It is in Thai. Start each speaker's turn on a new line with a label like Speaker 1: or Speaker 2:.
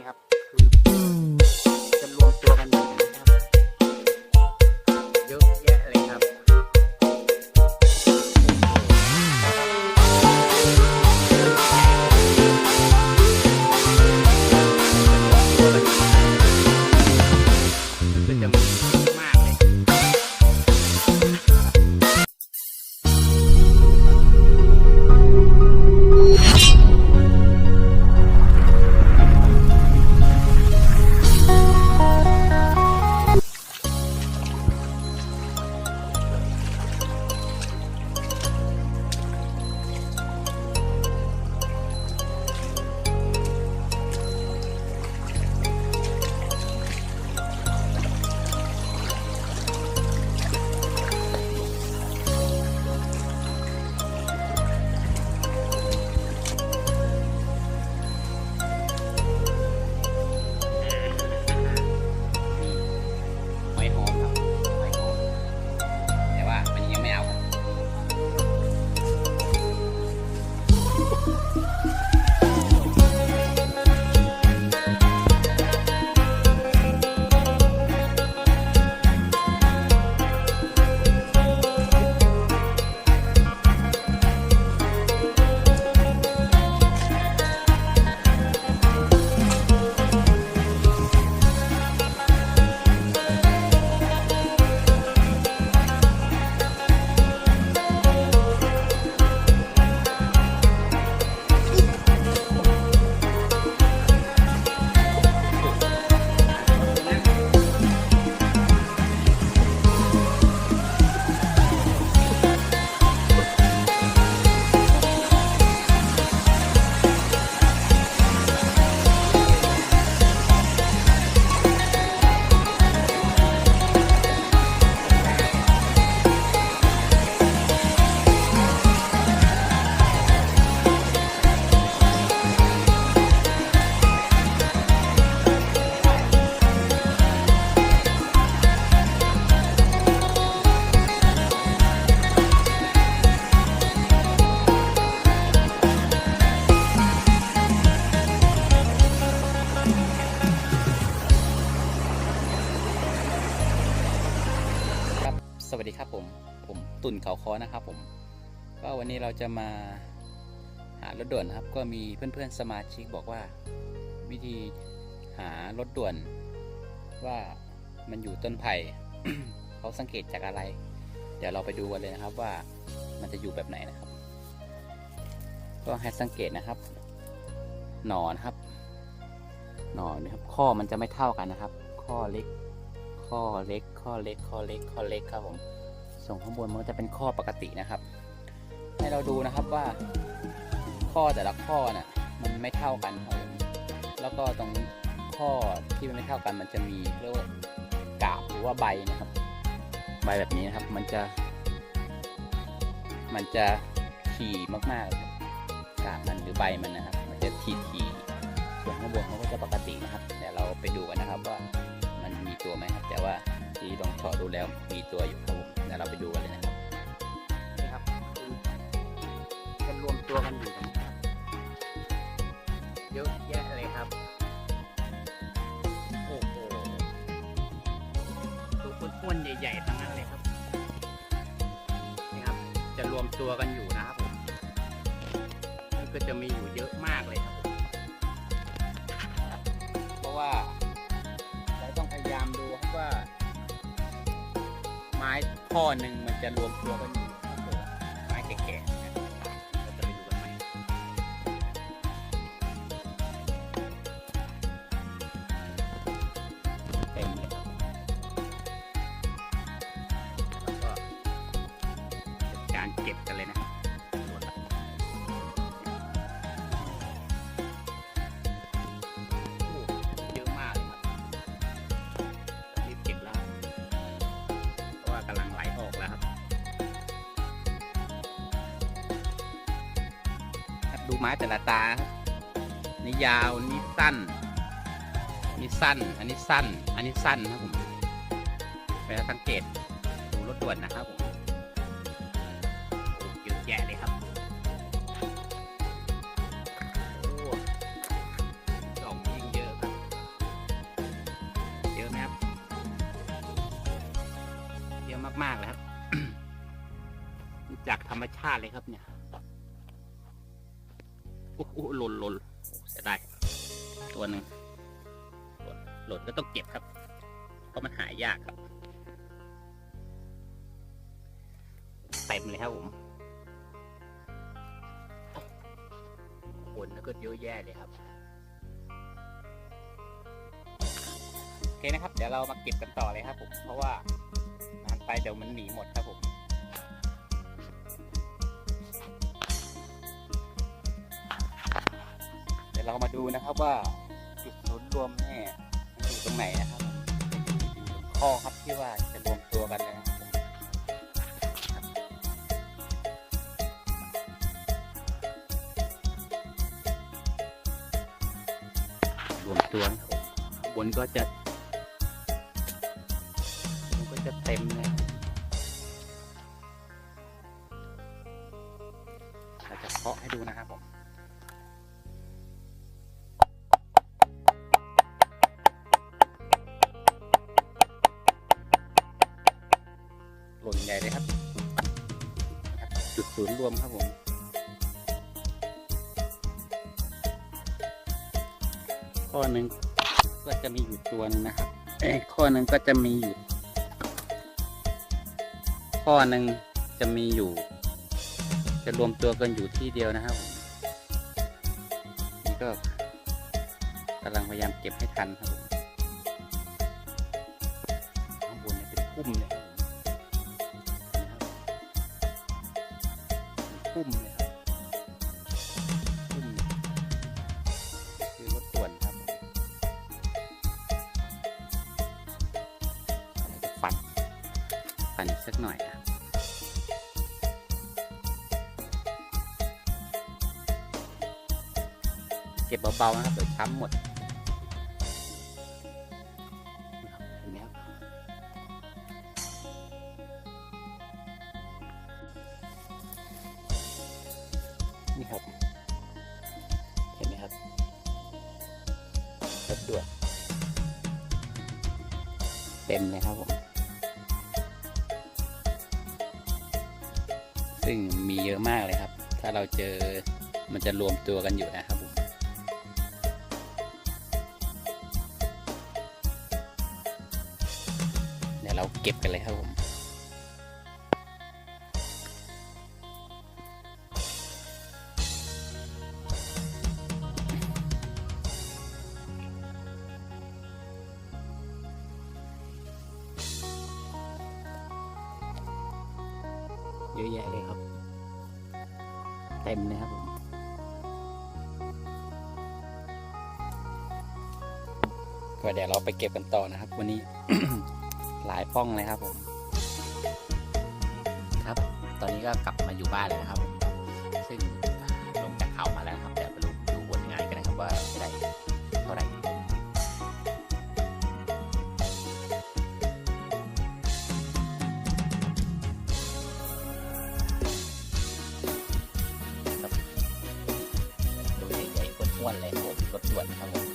Speaker 1: นี่ครับ
Speaker 2: สวัสดีครับผมผมตุ่นเขาคอนะครับผมก็วันนี้เราจะมาหารถด่วนครับ ก็มีเพื่อนๆสมาชิกบอกว่า วิธีหารถด่วนว่ามันอยู่ต้นไผ่เขาสังเกตจากอะไร เดี๋ยวเราไปดูกันเลยนะครับว่ามันจะอยู่แบบไหนนะครับ ก็ให้สังเกตนะครับ หนอนครับ หนอนนะครับ ข้อมันจะไม่เท่ากันนะครับ ข้อเล็ก ข้อเล็ก ข้อเล็ก ข้อเล็ก ข้อเล็กครับผม ส่งข้างบนมันก็จะเป็นข้อปกตินะครับ ให้เราดูนะครับว่า ข้อแต่ละข้อน่ะมันไม่เท่ากันครับผมแล้วก็ตรงข้อที่มันไม่เท่ากันมันจะมีเรียกว่ากาบหรือว่าใบนะครับ ใบแบบนี้นะครับ มันจะ มันจะถี่มากๆเลยครับกาบมันหรือใบมันนะครับ มันจะถี่ถี่ๆส่วนข้างบนมันก็จะปกตินะครับ เดี๋ยวเราไปดูกันนะครับว่า ตัวไหมครับ แต่ว่าที่ลองเฉาะดูแล้วมีตัวอยู่ครับผมเดี๋ยวเราไปดูกันเลยนะครับ
Speaker 1: นี่ครับจะรวมตัวกันอยู่นะครับเยอะแยะเลยครับโอ้โหตัวอ้วนๆใหญ่ๆทั้งนั้นเลยครับนี่ครับ จะรวมตัวกันอยู่นะครับผมมันก็จะมีอยู่เยอะมากเลย ม้ข้อหนึ่งมันจะรวมตัวกันอยู่ครับผมไม้แก่ๆนะเราจะไปดูกันไหมเต็มเลยครับแล้วก็จัดการเก็บกันเลยนะ ดูไม้แต่ละตา นี่ยาวนี่สั้นนี่สั้น อันนี้สั้น อันนี้สั้นนะผมเวลาสังเกตดูรถด่วนนะครับผมเยอะแยะเลยครับดอกยิ่งเยอะครัเยอะไหมครับเยอะมากๆเลยครับ จากธรรมชาติเลยครับเนี่ย โอ้หล่นหล่นเสียดายตัวหนึ่งหล่นหล่นก็ต้องเก็บครับ เพราะมันหายากครับเต็มเลยครับผมคนแล้วก็เยอะแยะเลยครับโอเคนะครับ เดี๋ยวเรามาเก็บกันต่อเลยครับผมเพราะว่านานไปเดี๋ยวมันหนีหมดครับผม ดี๋ยวเรามาดูนะครับว่าจุดศูนย์รวมเนี่ยมันอยู่ตรงไหนนะครับข้อครับที่ว่าจะรวมตัวกันเลยนะครับรวมตัวนะบผมข้างบนก็จะมันก็จะเต็มเลยเราจะเคาะให้ดูนะครับผม จุดศูนย์รวมครับผมข้อหนึ่งก็จะมีอยู่ตัวนึงนะครับเอ้ยข้อหนึ่งก็จะมีอยู่ ข้อหนึ่งจะมีอยู่ จะรวมตัวกันอยู่ที่เดียวนะครับผมนี่ก็กำลังพยายามเก็บให้ทันครับผมข้างบนเนี่ยเป็นพุ่มเลย พุ่มเลยครับพุ่มคือรถด่วนครับฟันฟันสักหน่อยนะเก็บเบาๆนะครับเดี๋ยวช้ำหมด เต็มเลยครับผม ซึ่งมีเยอะมากเลยครับ ถ้าเราเจอมันจะรวมตัวกันอยู่นะครับผมเดี๋ยวเราเก็บกันเลยครับผม เยอะแยะเลยครับ เต็มเลยครับผมก็เดี๋ยวเราไปเก็บกันต่อนะครับ วันนี้ หลายป้องเลยครับผม ครับ ตอนนี้ก็กลับมาอยู่บ้านแล้วนะครับ ซึ่งลงจากเขามาแล้วครับเดี๋ยวไปดูดูผลงานกันนะครับว่าได้ วนเลยโอ้โหรถด่วนครับผม